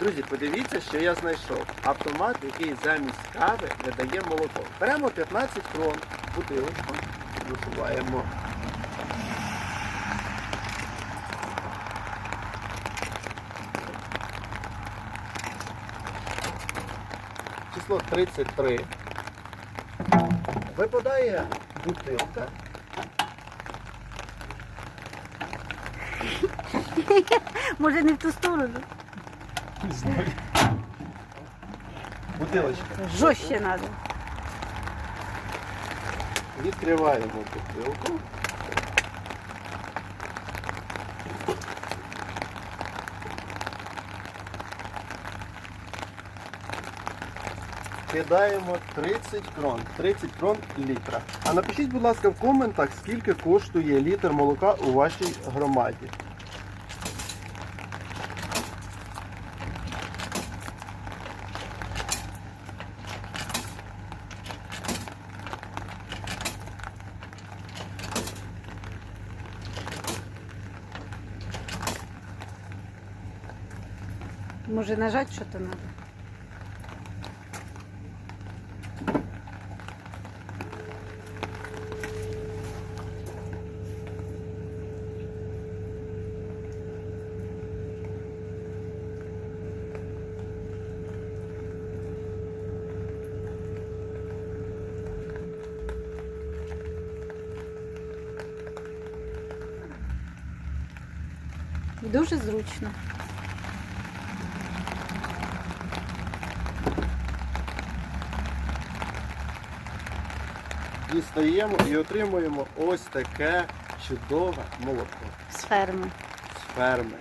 Друзі, подивіться, що я знайшов. Автомат, який замість кави видає молоко. Беремо 15 крон, бутилочку, висуваємо. Число 33. Випадає бутилка. Може не в ту сторону. Бутилочка. Жорстче треба. Відкриваємо бутилку. Кидаємо 30 крон. 30 крон літра. А напишіть, будь ласка, в коментах, скільки коштує літр молока у вашій громаді. Може нажати що то треба. Дуже зручно. Дістаємо і отримуємо ось таке чудове молоко З ферми. з ферми.